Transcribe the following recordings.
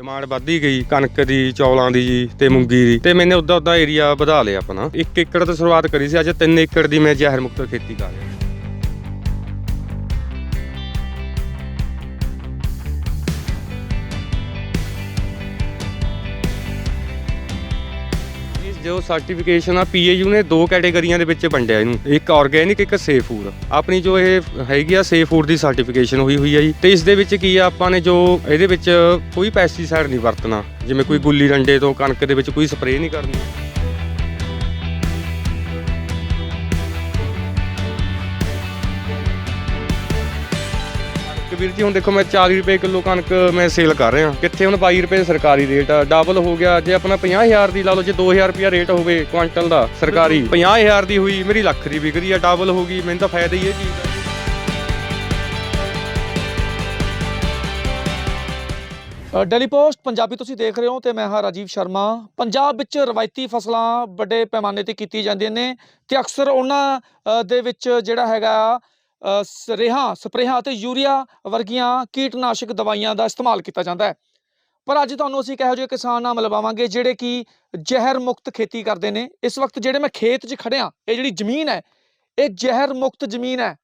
Demand ਵੱਧਦੀ ਗਈ, ਕਣਕ ਦੀ, ਚੌਲਾਂ ਦੀ ਜੀ ਤੇ ਮੂੰਗੀ ਦੀ। ਤੇ ਮੈਨੇ ਉਦਾਂ ਉਦਾਂ ਏਰੀਆ ਵਧਾ ਲਿਆ ਆਪਣਾ। 1 ਏਕੜ ਤੋਂ ਸ਼ੁਰੂਆਤ ਕਰੀ ਸੀ, ਅੱਜ 3 ਏਕੜ ਦੀ ਮੈਂ ਜ਼ਹਿਰ ਮੁਕਤ ਖੇਤੀ ਕਰ ਰਿਹਾ। ਸਰਟੀਫਿਕੇਸ਼ਨ ਆ ਪੀਏਯੂ ਨੇ ਦੋ ਕੈਟਾਗਰੀਆਂ ਦੇ ਵਿੱਚ ਵੰਡਿਆ ਇਹਨੂੰ। ਇੱਕ ਆਰਗੇਨਿਕ ਇੱਕ ਸੇਫ ਫੂਡ ਆਪਣੀ ਜੋ ਇਹ ਹੈਗੀ ਆ ਸੇਫ ਫੂਡ ਦੀ ਸਰਟੀਫਿਕੇਸ਼ਨ ਹੋਈ ਹੋਈ ਆ ਜੀ। ਤੇ ਇਸ ਦੇ ਵਿੱਚ ਕੀ ਆ, ਆਪਾਂ ਨੇ ਜੋ ਇਹਦੇ ਵਿੱਚ ਕੋਈ ਪੈਸਟੀਸਾਈਡ ਨਹੀਂ ਵਰਤਣਾ। ਜਿਵੇਂ ਕੋਈ ਗੁੱਲੀ ਡੰਡੇ ਤੋਂ ਕਣਕ ਦੇ ਵਿੱਚ ਕੋਈ ਸਪਰੇਅ ਨਹੀਂ ਕਰਨੀ। ਵੀਰ ਜੀ ਹੁਣ ਦੇਖੋ ਮੈਂ 40 ਰੁਪਏ ਕਿਲੋ ਕਣਕ ਮੈਂ ਸੇਲ ਕਰ ਰਿਹਾ। ਕਿੱਥੇ ਹੁਣ 22 ਰੁਪਏ ਸਰਕਾਰੀ ਰੇਟ ਆ? ਡਬਲ ਹੋ ਗਿਆ। ਜੇ ਆਪਣਾ 50000 ਦੀ ਲਾ ਲਓ ਜੇ 2000 ਰੁਪਿਆ ਰੇਟ ਹੋਵੇ ਕੁਆਂਟਲ ਦਾ ਸਰਕਾਰੀ। 50000 ਦੀ ਹੋਈ ਮੇਰੀ ਲੱਖ ਦੀ ਵਿਕਰੀ ਆ ਡਬਲ ਹੋ ਗਈ। ਮੈਨੂੰ ਤਾਂ ਫਾਇਦਾ ਹੀ ਇਹ ਚੀਜ਼ ਦਾ। ਡੇਲੀ ਪੋਸਟ ਪੰਜਾਬੀ ਤੁਸੀਂ ਦੇਖ ਰਹੇ ਹੋ ਤੇ ਮੈਂ ਹਾਂ ਰਾਜੀਵ ਸ਼ਰਮਾ। ਪੰਜਾਬ ਵਿੱਚ ਰਵਾਇਤੀ ਫਸਲਾਂ ਵੱਡੇ ਪੈਮਾਨੇ ਤੇ ਕੀਤੀ ਜਾਂਦੀਆਂ ਨੇ ਤੇ ਅਕਸਰ ਉਹਨਾਂ ਦੇ ਵਿੱਚ ਜਿਹੜਾ ਹੈਗਾ ਅ, ਸਰੇਹਾਂ ਸਪਰੇਹਾਂ ਅਤੇ ਯੂਰੀਆ ਵਰਗੀਆਂ ਕੀਟਨਾਸ਼ਕ ਦਵਾਈਆਂ ਦਾ ਇਸਤੇਮਾਲ ਕੀਤਾ ਜਾਂਦਾ ਹੈ। ਪਰ ਅੱਜ ਤੁਹਾਨੂੰ ਅਸੀਂ ਕਿਹੋ ਜਿਹੇ ਕਿਸਾਨ ਨਾਲ ਮਿਲਵਾਵਾਂਗੇ ਜਿਹੜੇ ਕਿ ਜ਼ਹਿਰ ਮੁਕਤ ਖੇਤੀ ਕਰਦੇ ਨੇ। ਇਸ ਵਕਤ ਜਿਹੜੇ ਮੈਂ ਖੇਤ 'ਚ ਖੜਿਆ ਇਹ ਜਿਹੜੀ ਜ਼ਮੀਨ ਹੈ ਇਹ ਜ਼ਹਿਰ ਮੁਕਤ ਜ਼ਮੀਨ ਹੈ।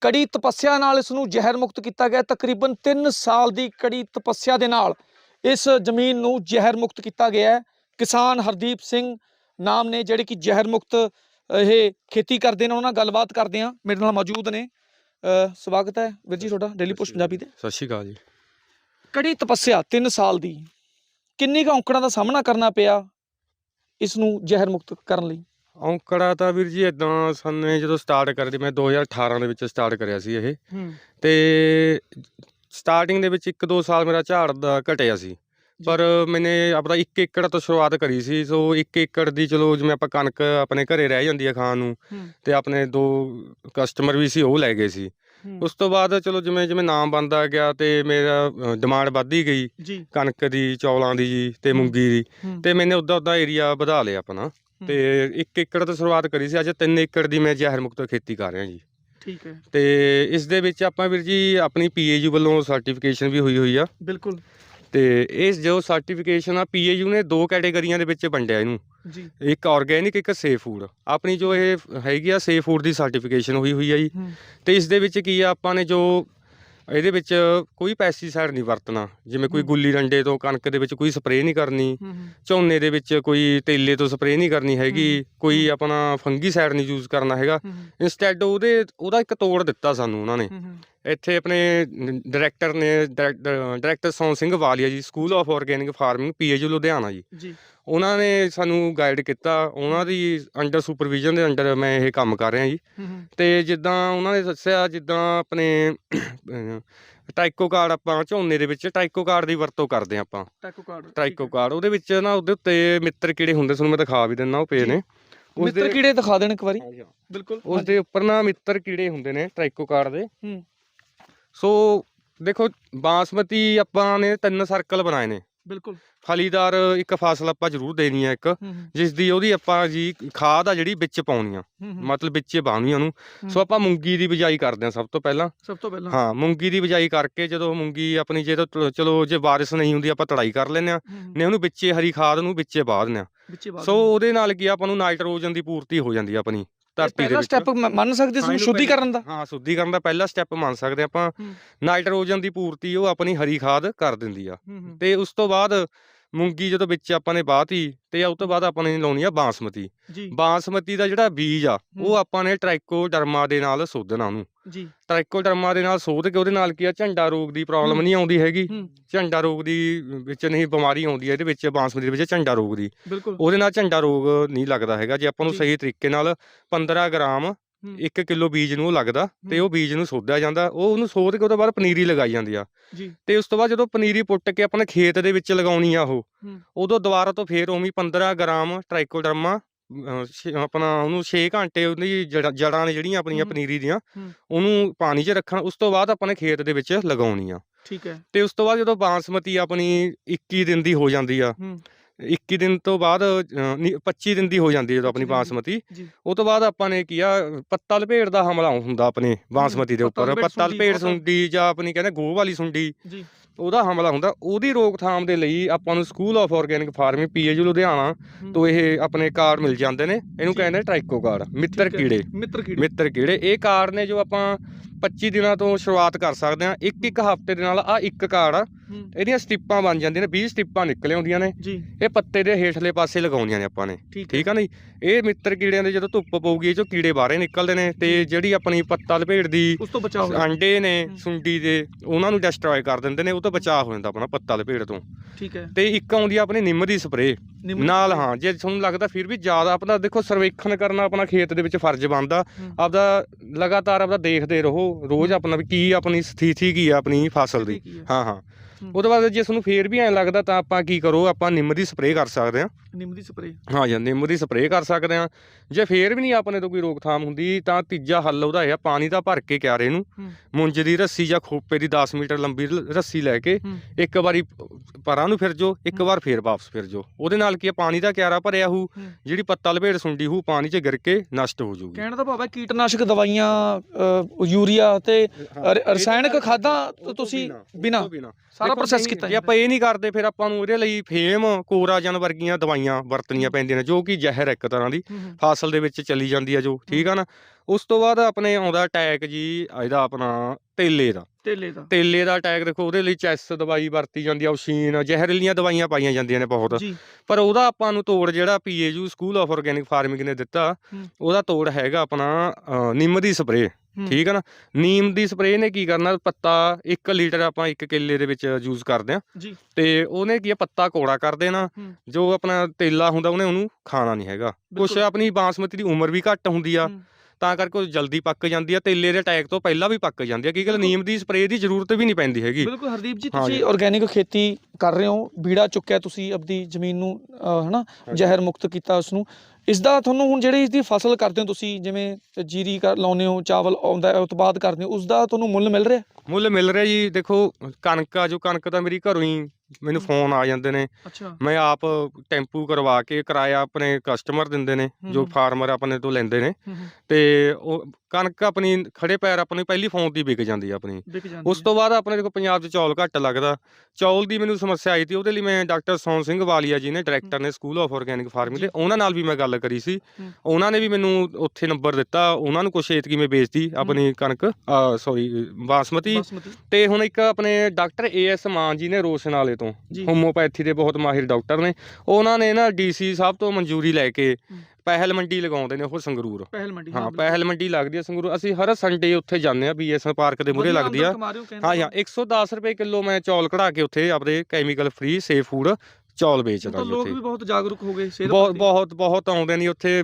ਕੜੀ ਤਪੱਸਿਆ ਨਾਲ ਇਸ ਨੂੰ ਜ਼ਹਿਰ ਮੁਕਤ ਕੀਤਾ ਗਿਆ। ਤਕਰੀਬਨ 3 ਸਾਲ ਦੀ ਕੜੀ ਤਪੱਸਿਆ ਦੇ ਨਾਲ ਇਸ ਜ਼ਮੀਨ ਨੂੰ ਜ਼ਹਿਰ ਮੁਕਤ ਕੀਤਾ ਗਿਆ ਹੈ। ਕਿਸਾਨ ਹਰਦੀਪ ਸਿੰਘ ਨਾਮ ਨੇ ਜਿਹੜੇ ਕਿ ਜ਼ਹਿਰ ਮੁਕਤ ਇਹ ਖੇਤੀ ਕਰਦੇ ਨੇ ਉਹਨਾਂ ਨਾਲ ਗੱਲਬਾਤ ਕਰਦੇ ਆ ਮੇਰੇ ਨਾਲ ਮੌਜੂਦ ਨੇ। ਅ, ਸਵਾਗਤ ਹੈ ਵੀਰ ਜੀ ਤੁਹਾਡਾ ਡੇਲੀ ਪੋਸਟ ਪੰਜਾਬੀ ਤੇ। ਸਤਿ ਸ਼੍ਰੀ ਅਕਾਲ ਜੀ। ਕੜੀ ਤਪੱਸਿਆ 3 ਸਾਲ ਦੀ? ਕਿੰਨੀ ਕੁ ਔਂਕੜਾਂ ਦਾ ਸਾਹਮਣਾ ਕਰਨਾ ਪਿਆ ਇਸ ਨੂੰ ਜ਼ਹਿਰ ਮੁਕਤ ਕਰਨ ਲਈ? ਔਂਕੜਾ ਤਾਂ ਵੀਰ ਜੀ ਇਦਾਂ ਸਾਨੇ ਜਦੋਂ ਸਟਾਰਟ ਕਰਦੇ ਮੈਂ 2018 ਦੇ ਵਿੱਚ ਸਟਾਰਟ ਕਰਿਆ ਸੀ ਇਹ। ਤੇ ਸਟਾਰਟਿੰਗ ਦੇ ਵਿੱਚ 1-2 ਸਾਲ ਮੇਰਾ ਝਾੜ ਦਾ ਘਟਿਆ ਸੀ। ਪਰ ਮੈਨੇ ਆਪਣਾ 1 ਏਕੜ ਤੋਂ ਸ਼ੁਰੂਆਤ ਕਰੀ ਸੀ ਸੋ 1 ਏਕੜ ਦੀ ਚਲੋ ਜਿਵੇਂ ਆਪਾਂ ਕਣਕ ਆਪਣੇ ਘਰੇ ਰਹਿ ਜਾਂਦੀ ਆ ਖਾਣ ਨੂੰ ਹੂੰ। ਤੇ ਆਪਣੇ ਦੋ ਕਸਟਮਰ ਵੀ ਸੀ ਉਹ ਲੈ ਗਏ ਸੀ। ਉਸ ਤੋਂ ਬਾਅਦ ਚਲੋ ਜਿਵੇਂ ਜਿਵੇਂ ਨਾਮ ਬਣਦਾ ਗਿਆ ਤੇ ਮੇਰਾ ਡਿਮਾਂਡ ਵੱਧਦੀ ਗਈ ਕਣਕ ਦੀ ਚੌਲਾਂ ਦੀ ਜੀ ਤੇ ਹੂੰ। ਮੂੰਗੀ ਦੀ ਹੂੰ, ਤੇ ਮੈਨੇ ਉਦਾਂ ਉਦਾਂ ਏਰੀਆ ਵਧਾ ਲਿਆ ਆਪਣਾ ਤੇ 1 ਏਕੜ ਤੋਂ ਸ਼ੁਰੂਆਤ ਕਰੀ ਸੀ। ਅੱਜ 3 ਏਕੜ ਦੀ ਮੈਂ ਜ਼ਹਿਰ ਮੁਕਤ ਖੇਤੀ ਕਰ ਰਿਹਾ ਜੀ। ਠੀਕ ਹੈ। ਤੇ ਇਸ ਦੇ ਵਿੱਚ ਆਪਾਂ ਵੀਰ ਜੀ ਆਪਣੀ ਪੀਏਯੂ ਵੱਲੋਂ ਸਰਟੀਫਿਕੇਸ਼ਨ ਵੀ ਹੋਈ ਹੋਈ ਆ। ਬਿਲਕੁਲ। ਤੇ ਇਸ ਜੋ ਸਰਟੀਫਿਕੇਸ਼ਨ ਆ ਪੀਏਯੂ ਨੇ ਦੋ ਕੈਟਾਗਰੀਆਂ ਦੇ ਵਿੱਚ ਵੰਡਿਆ ਇਹਨੂੰ। ਜੀ। ਇੱਕ ਆਰਗੇਨਿਕ ਇੱਕ ਸੇਫ ਫੂਡ ਆਪਣੀ ਜੋ ਇਹ ਹੈਗੀ ਆ ਸੇਫ ਫੂਡ ਦੀ ਸਰਟੀਫਿਕੇਸ਼ਨ ਹੋਈ ਹੋਈ ਆ ਜੀ। ਤੇ ਇਸ ਦੇ ਵਿੱਚ ਕੀ ਆ ਆਪਾਂ ਨੇ ਜੋ ਇਹਦੇ ਵਿੱਚ ਕੋਈ ਪੈਸਟੀਸਾਈਡ ਨਹੀਂ ਵਰਤਣਾ। ਜਿਵੇਂ ਕੋਈ। ਗੁੱਲੀ ਡੰਡੇ ਤੋਂ ਕਣਕ ਦੇ ਵਿੱਚ ਕੋਈ ਸਪਰੇਅ ਨਹੀਂ ਕਰਨੀ। ਝੋਨੇ ਦੇ ਵਿੱਚ ਕੋਈ ਤੇਲੇ ਤੋਂ ਸਪਰੇਅ ਨਹੀਂ ਕਰਨੀ ਹੈਗੀ। ਕੋਈ। ਆਪਣਾ ਫੰਗੀਸਾਈਡ ਨਹੀਂ ਯੂਜ਼ ਕਰਨਾ ਹੈਗਾ। ਹੂੰ ਇੰਸਟੈਡ ਉਹਦੇ ਉਹਦਾ ਇੱਕ ਤੋੜ ਦਿੱਤਾ ਸਾਨੂੰ ਉਹਨਾਂ ਨੇ। ਇੱਥੇ ਆਪਣੇ ਡਾਇਰੈਕਟਰ ਨੇ director Saun Singh Walia ji school of organic farming PAU Ludhiana ji. ਜੀ। ਉਹਨਾਂ ਨੇ ਸਾਨੂੰ ਗਾਈਡ ਕੀਤਾ। ਉਹਨਾਂ ਦੀ ਅੰਡਰ ਸੁਪਰਵਿਜ਼ਨ ਦੇ ਅੰਡਰ ਮੈਂ ਇਹ ਕੰਮ ਕਰ ਰਿਹਾ ਜੀ। ਤੇ ਜਿੱਦਾਂ ਉਹਨਾਂ ਨੇ ਦੱਸਿਆ ਜਿੱਦਾਂ ਆਪਣੇ ਟਾਈਕੋ ਕਾਰਡ ਆਪਾਂ ਝੋਨੇ ਦੇ ਵਿੱਚ ਟਾਈਕੋ ਕਾਰਡ ਦੀ ਵਰਤੋਂ ਕਰਦੇ ਆਪਾਂ। ਟੈਕੋ ਕਾਰਡ ਟਾਈਕੋ ਕਾਰਡ ਉਹਦੇ ਵਿੱਚ ਨਾ ਉਹਦੇ ਉੱਤੇ ਮਿੱਤਰ ਕੀੜੇ ਹੁੰਦੇ ਤੁਹਾਨੂੰ ਮੈਂ ਦਿਖਾ ਵੀ ਦਿੰਦਾ ਉਹ ਜੀ। ਨੇ। ਮਿੱਤਰ ਕੀੜੇ ਦਿਖਾ ਦੇਣ ਇੱਕ ਵਾਰੀ? ਬਿਲਕੁਲ। ਉਸ ਦੇ ਉੱਪਰ ਨਾ ਮਿੱਤਰ ਕੀੜੇ ਹੁੰਦੇ ਨੇ ਟਾਈਕੋ ਕਾਰਡ ਦੇ? ਹੂੰ। ਸੋ ਦੇਖੋ ਬਾਸਮਤੀ ਆਪਾਂ ਨੇ ਤਿੰਨ ਸਰਕਲ ਬਣਾਏ ਨੇ। ਬਿਲਕੁਲ। ਫਲੀਦਾਰ ਇੱਕ ਫਸਲ ਆਪਾਂ ਜ਼ਰੂਰ ਦੇਣੀ ਆ ਇੱਕ। ਹੂੰ ਹੂੰ, ਜਿਸ ਦੀ ਉਹਦੀ ਆਪਾਂ ਜੀ ਖਾਦ ਆ ਜਿਹੜੀ ਵਿੱਚ ਪਾਉਣੀ ਆ। ਹੂੰ ਹੂੰ, ਮਤਲਬ ਵਿੱਚੇ ਪਾਉਣੀ ਆ ਉਹਨੂੰ। ਹੂੰ। ਸੋ ਆਪਾਂ ਮੂੰਗੀ ਦੀ ਬਿਜਾਈ ਕਰਦੇ ਆ ਸਭ ਤੋਂ ਪਹਿਲਾਂ। ਸਭ ਤੋਂ ਪਹਿਲਾਂ। ਹਾਂ ਮੂੰਗੀ ਦੀ ਬਿਜਾਈ ਕਰਕੇ ਜਦੋਂ ਮੂੰਗੀ ਆਪਣੀ ਜੇ ਤਾਂ ਚਲੋ ਜੇ ਬਾਰਿਸ਼ ਨਹੀਂ ਹੁੰਦੀ ਆਪਾਂ ਤੜਾਈ ਕਰ ਲੈਂਦੇ ਆ। ਹੂੰ, ਹੂੰ, ਨੇ ਉਹਨੂੰ ਵਿੱਚੇ ਹਰੀ ਖਾਦ ਨੂੰ ਵਿੱਚੇ ਦਿੰਦੇ ਆ। ਸੋ ਉਹਦੇ ਨਾਲ ਕੀ ਆਪਾਂ ਨੂੰ ਨਾਈਟ੍ਰੋਜਨ ਦੀ ਪੂਰਤੀ ਹੋ ਜਾਂਦੀ ਆ ਆਪਣੀ। ਧਰਤੀ ਦੇ ਪਹਿਲਾ ਵਿੱਚ। ਸਟੈਪ ਮੰਨ ਸਕਦੇ ਇਸ ਨੂੰ ਸ਼ੁੱਧੀਕਰਨ ਦਾ? ਹਾਂ ਸ਼ੁੱਧੀਕਰਨ ਦਾ ਪਹਿਲਾ ਸਟੈਪ ਮੰਨ ਸਕਦੇ ਆਪਾਂ। ਹੂੰ। ਨਾਈਟ੍ਰੋਜਨ ਦੀ ਪੂਰਤੀ ਉਹ ਆਪਣੀ ਹਰੀ ਖਾਦ ਕਰ ਦਿੰਦੀ ਆ। ਤੇ ਉਸ ਤੋਂ ਬਾਅਦ ਮੂੰਗੀ ਜਦੋਂ ਵਿੱਚ ਆਪਾਂ ਨੇ ਬਾਤੀ ਤੇ ਉਸ ਤੋਂ ਬਾਅਦ ਆਪਾਂ ਨੇ ਲਾਉਣੀ ਆ ਬਾਸਮਤੀ। ਜੀ। ਬਾਸਮਤੀ ਦਾ ਜਿਹੜਾ ਬੀਜ ਆ ਉਹ ਹੂੰ। ਆਪਾਂ ਨੇ ਟ੍ਰਾਈਕੋਡਰਮਾ ਦੇ ਨਾਲ ਸੋਧਣਾ ਉਹਨੂੰ। ਜੀ ਟ੍ਰਾਈਕੋਡਰਮਾ ਦੇ ਨਾਲ ਸੋਧ ਕੇ ਉਹਦੇ ਨਾਲ ਕੀ ਆ ਝੰਡਾ ਰੋਗ ਦੀ ਪ੍ਰੋਬਲਮ। ਨਹੀਂ ਆਉਂਦੀ ਹੈਗੀ ਝੰਡਾ ਰੋਗ ਦੀ ਵਿੱਚ ਨਹੀਂ ਬਿਮਾਰੀ ਆਉਂਦੀ ਹੈ ਇਹਦੇ ਵਿੱਚ ਬਾਸਮਤੀ ਦੇ ਵਿੱਚ ਝੰਡਾ ਰੋਗ ਦੀ ਉਹਦੇ ਨਾਲ ਝੰਡਾ ਰੋਗ ਨਹੀਂ ਲੱਗਦਾ ਹੈਗਾ ਜੇ ਆਪਾਂ ਨੂੰ। ਸਹੀ ਤਰੀਕੇ ਨਾਲ 15 ਗ੍ਰਾਮ ਹੂੰ। 1 ਕਿਲੋ ਬੀਜ ਨੂੰ ਲੱਗਦਾ ਤੇ। ਉਹ ਬੀਜ ਨੂੰ ਸੋਧਿਆ ਜਾਂਦਾ ਉਹ ਉਹਨੂੰ ਸੋਧ ਕੇ ਉਹਦੇ ਬਾਅਦ ਪਨੀਰੀ ਲਗਾਈ ਜਾਂਦੀ ਆ ਤੇ ਉਸ ਤੋਂ ਬਾਅਦ ਜਦੋਂ ਪਨੀਰੀ ਪੁੱਟ ਕੇ ਆਪਣੇ ਖੇਤ ਦੇ ਵਿੱਚ ਲਗਾਉਣੀ ਆ ਉਹ। ਉਦੋਂ ਦੁਬਾਰਾ ਤੋਂ ਫੇਰ ਉਵੇਂ ਹੀ 15 ਗ੍ਰਾਮ ਟ੍ਰਾਈਕੋਡਰਮਾ ਅਹ, ਛੇ- ਆਪਣਾ ਉਹਨੂੰ 6 ਘੰਟੇ ਉਹਦੀ ਜੜ੍ਹਾਂ ਜੜਾਂ ਨੇ ਜਿਹੜੀਆਂ ਆਪਣੀਆਂ ਹੂੰ। ਪਨੀਰੀ ਦੀਆਂ ਹੂੰ। ਉਹਨੂੰ ਪਾਣੀ 'ਚ ਰੱਖਣਾ ਉਸ ਤੋਂ ਬਾਅਦ ਆਪਾਂ ਨੇ ਖੇਤ ਦੇ ਵਿੱਚ ਲਗਾਉਣੀ ਆ ਠੀਕ ਹੈ। ਤੇ ਉਸ ਤੋਂ ਬਾਅਦ ਜਦੋਂ ਬਾਸਮਤੀ ਆਪਣੀ 21 ਦਿਨ ਦੀ ਹੋ ਜਾਂਦੀ ਆ ਹੂੰ। 21 ਦਿਨ ਤੋਂ ਬਾਅਦ ਨਹੀਂ, 25 ਦਿਨ ਦੀ ਹੋ ਜਾਂਦੀ ਹੈ ਜਦੋਂ ਆਪਣੀ 25 ਦਿਨ ਦੀ। ਬਾਸਮਤੀ। ਜੀ। ਉਹ ਤੋਂ ਬਾਅਦ ਆਪਾਂ ਨੇ ਕੀਆ ਪੱਤਾ ਲਪੇੜ ਦਾ ਹਮਲਾ ਹੁੰਦਾ ਆਪਣੇ ਬਾਸਮਤੀ ਦੇ ਪੱਤਾ ਉੱਪਰ ਲਪੇਟ ਪੱਤਾ ਸੁੰਡੀ, ਸੁੰਡੀ ਜਾਂ ਆਪਣੀ ਕਹਿੰਦੇ ਗੋਹ ਵਾਲੀ ਸੁੰਡੀ। ਜੀ। ਉਹਦਾ ਹਮਲਾ ਹੁੰਦਾ ਉਹਦੀ ਰੋਕਥਾਮ ਦੇ ਲਈ ਆਪਾਂ ਨੂੰ school of organic farming PAU Ludhiana ਤੋਂ ਇਹ ਆਪਣੇ ਕਾਰਡ ਮਿਲ ਜਾਂਦੇ ਨੇ। ਇਹਨੂੰ। ਕਹਿੰਦੇ ਟ੍ਰਾਈਕੋ ਕਾਰਡ ਮਿੱਤਰ। ਕੀੜੇ। ਮਿੱਤਰ ਕੀੜੇ। ਮਿੱਤਰ ਕੀੜੇ। ਇਹ ਕਾਰਡ ਨੇ ਜੋ ਆਪਾਂ 25 ਦਿਨਾਂ ਤੋਂ ਸ਼ੁਰੂਆਤ ਕਰ ਸਕਦੇ ਹਾਂ। ਇੱਕ ਇੱਕ ਹਫ਼ਤੇ ਦੇ ਨਾਲ ਆ ਇੱਕ ਕਾਰਡ ਆ। ਇਹਦੀਆਂ ਸਟਿੱਪਾਂ ਬਣ ਜਾਂਦੀਆਂ ਨੇ 20 ਸਟਿੱਪਾਂ ਨਿਕਲ ਆਉਂਦੀਆਂ ਨੇ। ਇਹ ਪੱਤੇ ਦੇ ਹੇਠਲੇ ਪਾਸੇ ਲਗਾਉਣੀਆਂ ਨੇ ਆਪਾਂ ਨੇ। ਠੀਕ ਆ ਨਹੀਂ ਇਹ ਮਿੱਤਰ ਕੀੜਿਆਂ ਦੇ ਜਦੋਂ ਧੁੱਪ ਪਊਗੀ ਇਹ ਚੋਂ ਕੀੜੇ ਬਾਹਰੇ ਨਿਕਲਦੇ ਨੇ ਤੇ ਜਿਹੜੀ ਆਪਣੀ ਪੱਤਾ ਲਪੇਟ ਦੀ ਉਸ ਤੋਂ ਬਚਾਓ ਹੋਇਆ। ਅੰਡੇ ਨੇ। ਸੁੰਡੀ ਦੇ ਉਹਨਾਂ ਨੂੰ ਡਿਸਟਰੋਏ ਕਰ ਦਿੰਦੇ ਨੇ ਉਹ ਤੋਂ ਬਚਾਅ ਹੋ ਜਾਂਦਾ ਆਪਣਾ ਪੱਤਾ ਲਪੇਟ ਤੋਂ। ਠੀਕ ਹੈ। ਤੇ ਇੱਕ ਆਉਂਦੀ ਆ ਆਪਣੀ ਨਿੰਮ ਦੀ ਦੀ ਨਾਲ। ਹਾਂ ਜੇ ਤੁਹਾਨੂੰ ਲੱਗਦਾ ਫਿਰ ਵੀ ਜ਼ਿਆਦਾ ਆਪਣਾ ਦੇਖੋ ਸਰਵੇਖਣ ਕਰਨਾ ਆਪਣਾ ਖੇਤ ਦੇ ਵਿੱਚ ਫਰਜ਼ ਬਣਦਾ। ਆਪਦਾ ਲਗਾਤਾਰ ਆਪਦਾ ਦੇਖਦੇ ਰਹੋ ਰੋਜ਼ ਆਪਣਾ ਵੀ ਕੀ ਆਪਣੀ ਸਥਿਤੀ ਕੀ ਆ ਆਪਣੀ ਫਸਲ ਦੀ। ਹਾਂ। ਹੂੰ। ਉਹਦੇ ਬਾਅਦ ਜੇ ਤੁਹਾਨੂੰ ਫੇਰ ਵੀ ਐਂ ਲੱਗਦਾ ਤਾਂ ਆਪਾਂ ਕੀ ਕਰੋ ਆਪਾਂ ਨਿੰਮ ਦੀ ਸਪਰੇਅ ਕਰ ਸਕਦੇ ਹਾਂ। ਨਿੰਮ ਦੀ ਸਪਰੇਅ ਹਾਂ ਜੀ ਨਿੰਮ ਦੀ ਸਪਰੇਅ ਕਰ ਸਕਦੇ ਹਾਂ ਜੇ ਫੇਰ ਵੀ ਨਹੀਂ ਆਪਣੇ ਤੋਂ ਕੋਈ ਰੋਕਥਾਮ ਹੁੰਦੀ ਤਾਂ ਤੀਜਾ ਹੱਲ ਉਹਦਾ ਇਹ ਆ ਪਾਣੀ ਦਾ ਭਰ ਕੇ ਕਿਆਰੇ ਨੂੰ ਹੂੰ। ਮੁੰਜ ਦੀ ਰੱਸੀ ਜਾਂ ਖੋਪੇ ਦੀ 10 ਮੀਟਰ ਲੰਬੀ ਰੱਸੀ ਲੈ ਕੇ ਹੂੰ। ਇੱਕ ਵਾਰੀ ਪਰਾਂ ਨੂੰ ਫਿਰ ਜੋ ਇੱਕ ਹੂੰ। ਵਾਰ ਫੇਰ ਵਾਪਸ ਫਿਰ ਜੋ ਉਹਦੇ ਨਾਲ ਕੀ ਆ ਪਾਣੀ ਦਾ ਕਿਆਰਾ ਭਰਿਆ ਹੂੰ। ਜਿਹੜੀ ਪੱਤਾ ਲਪੇਟ ਸੁੰਡੀ ਹੋਊ ਪਾਣੀ 'ਚ ਗਿਰ ਕੇ ਨਸ਼ਟ ਹੋ ਜਾਊਗੀ ਕਹਿਣ ਦਾ ਭਾਵ ਹੈ ਕੀਟਨਾਸ਼ਕ ਦਵਾਈਆਂ ਯੂਰੀਆ ਤੇ ਰਸਾਇਣਕ ਖਾਦਾਂ ਤੁਸੀਂ ਬਿਨਾਂ ਸਾਰਾ ਪ੍ਰੋਸੈਸ ਕੀਤਾ ਜੇ ਆਪਾਂ ਇਹ ਨਹੀਂ ਕਰਦੇ ਫਿਰ ਆਪਾਂ ਨੂੰ ਉਹਦੇ ਲਈ ਫੇਮ ਕੋਰਾਜਨ ਵਰਗੀਆਂ ਦਵਾਈਆਂ ਵਰਤਣੀਆਂ ਪੈਂਦੀਆਂ ਨੇ ਜੋ ਕਿ ਜ਼ਹਿਰ ਹੈ ਇੱਕ ਤਰ੍ਹਾਂ ਦੀ। ਹੂੰ, ਹੂੰ, ਫਸਲ ਦੇ ਵਿੱਚ ਚਲੀ ਜਾਂਦੀ ਆ ਜੋ ਠੀਕ ਆ ਨਾ? ਉਸ ਤੋਂ ਬਾਅਦ ਆਪਣੇ ਆਉਂਦਾ ਅਟੈਕ ਜੀ ਇਹਦਾ ਆਪਣਾ ਤੇਲੇ ਦਾ। ਤੇਲੇ ਦਾ। ਤੇਲੇ ਦਾ ਅਟੈਕ ਦੇਖੋ ਉਹਦੇ ਲਈ ਚੈਸ ਦਵਾਈ ਵਰਤੀ ਜਾਂਦੀ ਆ ਉਸ਼ੀਨ ਜ਼ਹਿਰੀਲੀਆਂ ਦਵਾਈਆਂ ਪਾਈਆਂ ਜਾਂਦੀਆਂ ਨੇ ਬਹੁਤ। ਪਰ ਉਹਦਾ ਆਪਾਂ ਨੂੰ ਤੋੜ ਜਿਹੜਾ PAU school of organic farming ਨੇ ਦਿੱਤਾ ਹੂੰ। ਉਹਦਾ ਤੋੜ ਹੈਗਾ ਆਪਣਾ ਨਿੰਮ ਦੀ ਸਪਰੇਅ। ਹੂੰ। ਠੀਕ ਹੈ ਨਾ? ਨੀਮ ਦੀ ਸਪਰੇਅ ਨੇ ਕੀ ਕਰਨਾ? ਪੱਤਾ 1 ਲੀਟਰ ਆਪਾਂ 1 ਕਿੱਲੇ ਦੇ ਵਿੱਚ ਯੂਜ਼ ਕਰਦੇ ਆ। ਜੀ। ਤੇ ਉਹਨੇ ਕੀ ਆ? ਪੱਤਾ ਕੋੜਾ ਕਰ ਦੇਣਾ। ਜੋ ਆਪਣਾ ਤੇਲਾ ਹੁੰਦਾ ਉਹਨੇ ਉਹਨੂੰ ਖਾਣਾ ਨਹੀਂ ਹੈਗਾ। ਕੁਛ। ਆਪਣੀ ਬਾਸਮਤੀ ਦੀ ਉਮਰ ਵੀ ਘੱਟ ਹੁੰਦੀ ਆ। ਤਾਂ ਕਰਕੇ ਉਹ ਜਲਦੀ ਪੱਕ ਜਾਂਦੀ ਆ। ਤੇਲੇ ਦੇ ਅਟੈਕ ਤੋਂ ਪਹਿਲਾਂ ਵੀ ਪੱਕ ਜਾਂਦੀ ਆ। ਕੀ ਗੱਲ? ਬਿਲਕੁਲ। ਨੀਮ ਦੀ ਸਪਰੇਅ ਦੀ ਜ਼ਰੂਰਤ ਵੀ ਨਹੀਂ ਪੈਂਦੀ ਹੈਗੀ। ਬਿਲਕੁਲ ਹਰਦੀਪ ਜੀ ਤੁਸੀਂ। ਆਰਗੇਨਿਕ ਖੇਤੀ ਕਰ ਰਹੇ ਹੋ। ਬੀੜਾ ਚੁੱਕਿਆ ਤੁਸੀਂ ਆਪਦੀ ਜ਼ਮੀਨ ਨੂੰ ਹਨਾ। ਜ਼ਹਿਰ ਮੁਕਤ ਕੀਤਾ ਉਸ ਨੂੰ ਇਸ ਦਾ ਤੁਹਾਨੂੰ ਹੁਣ ਜਿਹੜੀ ਇਸ ਦੀ ਫਸਲ ਕਰਦੇ ਹੋ ਤੁਸੀਂ ਜਿਵੇਂ ਜੀਰੀ ਕਰ ਲਾਉਂਦੇ ਹੋ ਚਾਵਲ ਆਉਂਦਾ ਹੈ ਉਤਪਾਦ ਕਰਦੇ ਹੋ ਉਸ ਦਾ ਤੁਹਾਨੂੰ ਮੁੱਲ ਮਿਲ ਰਿਹਾ? ਮੁੱਲ ਮਿਲ ਰਿਹਾ ਜੀ ਦੇਖੋ ਕਣਕ ਆ ਜੋ ਕਣਕ ਤਾਂ ਮੇਰੀ ਘਰੋਂ ਹੀ ਮੈਨੂੰ। ਫੋਨ ਆ ਜਾਂਦੇ ਨੇ। ਮੈਂ ਆਪ ਟੈਂਪੂ ਕਰਵਾ ਕੇ ਕਿਰਾਇਆ ਆਪਣੇ ਕਸਟਮਰ ਦਿੰਦੇ ਨੇ ਜੋ। ਫਾਰਮਰ ਆਪਣੇ ਤੋਂ ਲੈਂਦੇ ਨੇ। ਤੇ ਉਹ ਕਣਕ ਆਪਣੀ ਖੜੇ ਪੈਰ ਆਪਣੀ ਪਹਿਲੀ ਫੋਨ ਦੀ ਵਿਕ ਜਾਂਦੀ ਆ ਆਪਣੀ। ਉਸ ਤੋਂ ਬਾਅਦ ਆਪਣੇ ਦੇਖੋ ਪੰਜਾਬ 'ਚ ਚੌਲ ਘੱਟ ਲੱਗਦਾ। ਚੌਲ ਦੀ ਮੈਨੂੰ ਸਮੱਸਿਆ ਆਈ ਸੀ ਉਹਦੇ ਲਈ ਮੈਂ ਡਾਕਟਰ ਸੌਨ ਸਿੰਘ ਵਾਲੀਆ ਜੀ ਨੇ ਡਾਇਰੈਕਟਰ ਨੇ ਸਕੂਲ ਆਫ ਆਰਗੈਨਿਕ ਫਾਰਮਿੰਗ। ਦੇ ਉਹਨਾਂ ਨਾਲ ਵੀ ਮੈਂ ਗੱਲ ਕਰੀ ਸੀ। ਉਹਨਾਂ ਨੇ ਵੀ ਮੈਨੂੰ ਉੱਥੇ ਨੰਬਰ ਦਿੱਤਾ। ਉਹਨਾਂ ਨੂੰ ਕੁਛ ਏਤ ਕਿਵੇਂ ਵੇਚਦੀ ਆਪਣੀ ਕਣਕ? ਸੌਰੀ ਬਾਸਮਤੀ। ਤੇ ਹੁਣ ਇੱਕ ਆਪਣੇ ਡਾਕਟਰ ਏਐਸ ਮਾਨ ਜੀ ਨੇ ਰੋਸ਼ਨ ਵਾਲੇ ਤੋਂ ਹੋਮੋਪੈਥੀ ਦੇ ਬਹੁਤ ਮਾਹਿਰ ਡਾਕਟਰ ਨੇ। ਉਹਨਾਂ ਨੇ ਨਾ ਡੀਸੀ ਸਾਹਿਬ ਤੋਂ ਮਨਜ਼ੂਰੀ ਲੈ ਕੇ। ਪਹਿਲ ਮੰਡੀ ਲਗਾਉਂਦੇ ਨੇ ਉਹ ਸੰਗਰੂਰ। ਪਹਿਲ ਮੰਡੀ ਹਾਂ। ਪਹਿਲ ਮੰਡੀ ਲੱਗਦੀ ਆ ਸੰਗਰੂਰ। ਅਸੀਂ ਹਰ ਸੰਡੇ ਉੱਥੇ ਜਾਂਦੇ ਆ ਬੀਐਸ ਪਾਰਕ ਦੇ ਮੂਹਰੇ ਲੱਗਦੀ ਆ। ਹਾਂ ਹਾਂ 110 ਰੁਪਏ ਕਿਲੋ ਮੈਂ ਚੌਲ ਕਢਾ ਕੇ ਉੱਥੇ ਆਪਦੇ ਕੈਮੀਕਲ ਫ੍ਰੀ ਸੇਫ ਫੂਡ ਚੌਲ ਵੇਚਦਾ ਜੀ ਲੋਕ ਉੱਥੇ ਵੀ ਬਹੁਤ ਜਾਗਰੂਕ ਹੋ ਗਏ ਸਿਹਤ ਬਹੁਤ। ਬਹੁਤ ਬਹੁਤ ਆਉਂਦੇ ਨੇ ਉੱਥੇ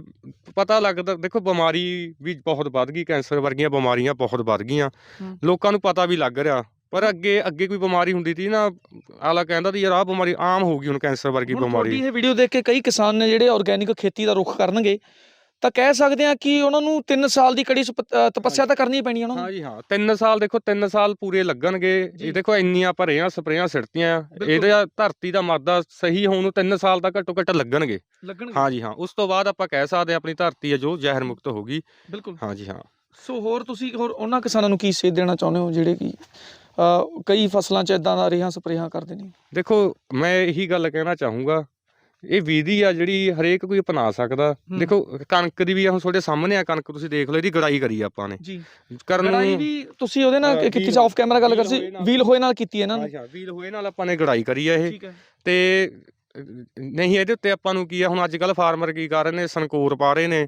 ਪਤਾ ਲੱਗਦਾ ਦੇਖੋ ਬਿਮਾਰੀ ਵੀ ਬਹੁਤ ਵੱਧ ਗਈ ਕੈਂਸਰ ਵਰਗੀਆਂ ਬਿਮਾਰੀਆਂ ਬਹੁਤ ਵੱਧ ਗਈਆਂ ਹੂੰ। ਲੋਕਾਂ ਨੂੰ ਪਤਾ ਵੀ ਲੱਗ ਰਿਹਾ ਪਰ ਅੱਗੇ ਅੱਗੇ ਕੋਈ ਬਿਮਾਰੀ ਹੁੰਦੀ ਸੀ ਨਾ ਆਲਾ ਕਹਿੰਦਾ ਸੀ ਯਾਰ ਆਹ ਬਿਮਾਰੀ ਆਮ ਹੋ ਗਈ ਹੁਣ ਕੈਂਸਰ ਵਰਗੀ ਹੁਣ ਤੁਹਾਡੀ ਬਿਮਾਰੀ ਇਹ ਵੀਡੀਓ ਦੇਖ ਕੇ ਕਈ ਕਿਸਾਨ ਨੇ ਜਿਹੜੇ ਆਰਗੇਨਿਕ ਖੇਤੀ ਦਾ ਰੁਖ ਕਰਨਗੇ ਤਾਂ ਕਹਿ ਸਕਦੇ ਆ ਕਿ ਉਹਨਾਂ ਨੂੰ 3 ਸਾਲ ਦੀ ਕੜੀ ਸੁਪ- ਅ, ਤਪੱਸਿਆ ਤਾਂ ਕਰਨੀ ਪੈਣੀ ਉਹਨਾਂ ਨੂੰ। ਹਾਂ ਜੀ ਹਾਂ। 3 ਸਾਲ ਦੇਖੋ 3 ਸਾਲ ਪੂਰੇ ਲੱਗਣਗੇ। ਇਹ ਦੇਖੋ ਇੰਨੀਆਂ ਭਰਿਆਂ ਸਪਰੇਆਂ ਸਿੜਤੀਆਂ ਬਿਲਕੁਲ। ਇਹਦੇ ਧਰਤੀ ਦਾ ਮਾਦਾ ਸਹੀ ਹੋਣ ਨੂੰ 3 ਸਾਲ ਤਾਂ ਘੱਟੋ ਘੱਟ ਲੱਗਣਗੇ। ਲੱਗਣਗੇ। ਹਾਂ ਜੀ ਹਾਂ। ਉਸ ਤੋਂ ਬਾਅਦ ਆਪਾਂ ਕਹਿ ਸਕਦੇ ਹਾਂ ਆਪਣੀ ਧਰਤੀ ਹੈ ਜੋ ਜ਼ਹਿਰ ਮੁਕਤ ਹੋਗੀ ਬਿਲਕੁਲ। ਹਾਂ ਜੀ ਹਾਂ। ਸੋ ਹੋਰ ਤੁਸੀਂ ਹੋਰ ਉਹਨਾਂ ਕਿਸਾਨਾਂ ਨੂੰ ਕੀ ਸੇਧ ਦੇਣਾ ਚਾਹੁੰਦੇ ਹੋ ਜਿਹੜੇ ਕਿ ਅ, ਕਈ ਫਸਲਾਂ 'ਚ ਇਦਾਂ ਦਾ ਰੇਹਾਂ ਸਪਰੇਹਾਂ ਕਰਦੇ ਨੇ? ਦੇਖੋ ਮੈਂ ਇਹੀ ਗੱਲ ਕਹਿਣਾ ਚਾਹੂੰਗਾ ਇਹ ਵਿਧੀ ਆ ਜਿਹੜੀ ਹਰੇਕ ਕੋਈ ਅਪਣਾ ਸਕਦਾ। ਦੇਖੋ ਕਣਕ ਦੀ ਵੀ ਹੁਣ ਤੁਹਾਡੇ ਸਾਹਮਣੇ ਆ ਕਣਕ ਤੁਸੀਂ ਦੇਖ ਲਓ ਇਹਦੀ ਗੜਾਈ ਕਰੀ ਆਪਾਂ ਨੇ। ਜੀ। ਕਰਨ ਲੜਾਈ ਨੂੰ ਵੀ ਤੁਸੀਂ ਉਹਦੇ ਨਾਲ ਸੀ ਆਫ ਕੈਮਰਾ ਗੱਲ ਕਰ ਵੀਲ ਸੀ ਹੋਏ ਨਾਲ। ਵੀਲ ਹੋਏ ਨਾਲ ਕੀਤੀ ਇਹਨਾਂ ਨੇ। ਅੱਛਾ ਵੀਲ ਹੋਏ ਨਾਲ ਆਪਾਂ ਨੇ ਗੜਾਈ ਕਰੀ ਆ ਇਹ। ਤੇ ਨਹੀਂ ਇਹਦੇ ਉੱਤੇ ਆਪਾਂ ਨੂੰ ਕੀ ਆ ਹੁਣ ਅੱਜ ਕੱਲ ਫਾਰਮਰ ਕੀ ਕਰ ਰਹੇ ਨੇ ਸੰਕੋਰ ਪਾ ਰਹੇ ਨੇ।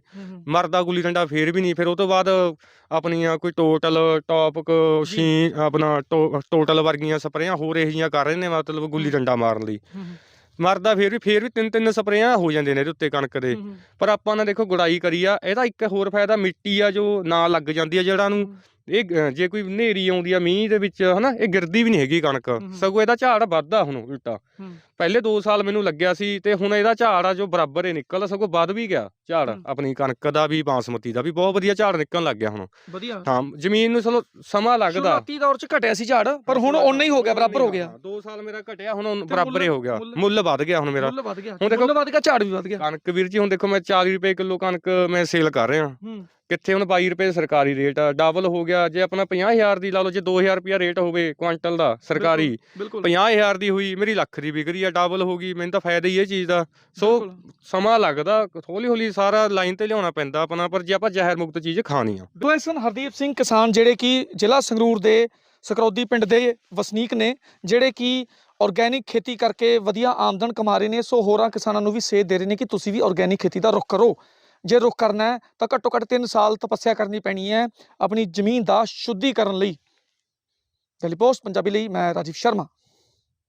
ਮਰਦਾ ਗੁੱਲੀ ਡੰਡਾ ਫੇਰ ਵੀ ਨਹੀਂ ਫਿਰ ਉਹ ਤੋਂ ਬਾਅਦ ਆਪਣੀਆਂ ਕੋਈ ਟੋਟਲ ਟੌਪਕ ਸ਼ੀ ਆਪਣਾ ਟੋਟਲ ਵਰਗੀਆਂ ਸਪਰੇਆਂ ਹੋਰ ਇਹੋ ਕਰ ਰਹੇ ਨੇ ਮਤਲਬ ਗੁੱਲੀ ਡੰਡਾ ਮਾਰਨ ਲਈ। ਮਰਦਾ ਫੇਰ ਵੀ ਫੇਰ ਵੀ ਤਿੰਨ ਤਿੰਨ ਸਪਰੇਆਂ ਹੋ ਜਾਂਦੇ ਨੇ ਇਹਦੇ ਉੱਤੇ ਕਣਕ ਦੇ। ਪਰ ਆਪਾਂ ਨੇ ਦੇਖੋ ਗੁੜਾਈ ਕਰੀ ਆ ਇਹਦਾ ਇੱਕ ਹੋਰ ਫਾਇਦਾ ਮਿੱਟੀ ਆ ਜੋ ਨਾ ਲੱਗ ਜਾਂਦੀ ਆ ਜੜਾਂ ਨੂੰ ਇਹ ਜੇ ਕੋਈ ਹਨੇਰੀ ਆਉਂਦੀ ਆ ਮੀਂਹ ਦੇ ਵਿੱਚ ਹਨਾ ਇਹ ਗਿਰਦੀ ਵੀ ਨਹੀਂ ਹੈਗੀ ਕਣਕ। ਸਗੋਂ ਇਹਦਾ ਝਾੜ ਵੱਧਦਾ ਹੁਣ ਉਲਟਾ। ਪਹਿਲੇ 2 ਸਾਲ ਮੈਨੂੰ ਲੱਗਿਆ ਸੀ ਤੇ ਹੁਣ ਇਹਦਾ ਝਾੜ ਆ ਜੋ ਬਰਾਬਰ ਹੀ ਨਿਕਲਦਾ ਸਗੋਂ ਵੱਧ ਵੀ ਗਿਆ ਝਾੜ। ਆਪਣੀ ਕਣਕ ਦਾ ਵੀ ਬਾਸਮਤੀ ਦਾ ਵੀ ਬਹੁਤ ਵਧੀਆ ਝਾੜ ਨਿਕਲਣ ਲੱਗ ਗਿਆ ਹੁਣ। ਵਧੀਆ। ਹਾਂ ਜ਼ਮੀਨ ਨੂੰ ਚਲੋ ਸਮਾਂ ਲੱਗਦਾ। ਸ਼ੁਰੂਆਤੀ ਦੌਰ 'ਚ ਘਟਿਆ ਸੀ ਝਾੜ ਪਰ ਹੁਣ ਓਨਾ ਹੀ ਹੋ ਗਿਆ ਬਰਾਬਰ ਹੋ ਗਿਆ। 2 ਸਾਲ ਮੇਰਾ ਘਟਿਆ ਹੁਣ ਤੇ ਬਰਾਬਰ ਹੀ ਮੁੱਲ- ਹੋ ਗਿਆ। ਮੁੱਲ- ਮੁੱਲ ਵੱਧ ਗਿਆ ਹੁਣ ਮੇਰਾ। ਮੁੱਲ ਵਧ ਗਿਆ। ਹੁਣ ਦੇਖੋ- ਮੁੱਲ ਵਧ ਗਿਆ ਝਾੜ ਵੀ ਵਧ ਗਿਆ। ਕਣਕ ਵੀਰ ਜੀ ਹੁਣ ਦੇਖੋ ਮੈਂ 40 ਰੁਪਏ ਕਿਲੋ ਕਣਕ ਮੈਂ ਸੇਲ ਕਰ ਰਿਹਾ। ਹੂੰ। ਕਿੱਥੇ ਹੁਣ 22 ਰੁਪਏ ਸਰਕਾਰੀ ਰੇਟ ਆ? ਡਬਲ ਹੋ ਗਿਆ ਜੇ ਆਪਣਾ 50000 ਦੀ ਲਾ ਲਓ ਜੇ 2000 ਰੁਪਿਆ ਰੇਟ ਹੋਵੇ ਕੁਆਂਟਲ ਦਾ ਸਰਕਾਰੀ ਬਿਲਕੁਲ 50000 ਦੀ ਹੋਈ ਮੇਰੀ ਲੱਖ ਦੀ ਵਿਕ ਰਹੀ ਆ ਡਬਲ ਹੋ ਗਈ ਮੈਨੂੰ ਤਾਂ ਫਾਇਦਾ ਹੀ ਇਹ ਚੀਜ਼ ਦਾ। ਸੋ ਸਮਾਂ ਲੱਗਦਾ ਹੌਲੀ ਹੌਲੀ ਸਾਰਾ ਲਾਈਨ ਤੇ ਲਿਆਉਣਾ ਪੈਂਦਾ ਆਪਣਾ ਪਰ ਜੇ ਆਪਾਂ ਜ਼ਹਿਰ ਮੁਕਤ ਚੀਜ਼ ਖਾਣੀ ਆ। ਦੋਸਨ ਹਰਦੀਪ ਸਿੰਘ ਕਿਸਾਨ ਜਿਹੜੇ ਕਿ ਜ਼ਿਲ੍ਹਾ ਸੰਗਰੂਰ ਦੇ ਸਕਰੌਦੀ ਪਿੰਡ ਦੇ ਵਸਨੀਕ ਨੇ ਜਿਹੜੇ ਕਿ ਆਰਗੈਨਿਕ ਖੇਤੀ ਕਰਕੇ ਵਧੀਆ ਆਮਦਨ ਕਮਾ ਰਹੇ ਨੇ ਸੋ ਹੋਰਾਂ ਕਿਸਾਨਾਂ ਨੂੰ ਵੀ ਸੇਧ ਦੇ ਰਹੇ ਨੇ ਕਿ ਤੁਸੀਂ ਵੀ ਆਰਗੈਨਿਕ ਖੇਤੀ ਦਾ ਰੁੱਖ ਕਰੋ। ਜੇ ਰੁੱਖ ਕਰਨਾ ਹੈ, ਤਾਂ ਘੱਟੋ ਘੱਟ 3 ਸਾਲ ਤਪੱਸਿਆ ਕਰਨੀ ਪੈਣੀ ਹੈ ਆਪਣੀ ਜ਼ਮੀਨ ਦਾ ਸ਼ੁੱਧੀਕਰਨ ਲਈ। ਡੇਲੀ ਪੋਸਟ, ਪੰਜਾਬੀ ਲਈ ਮੈਂ ਰਾਜੀਵ ਸ਼ਰਮਾ।